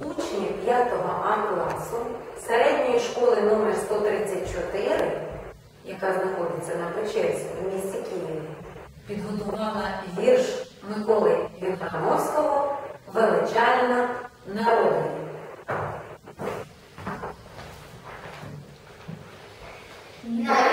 Учні 5 А класу середньої школи номер 134 яка знаходиться на Печерську в місті Києві, підготувала вірш Миколи Вірхановського Величальна народа. No.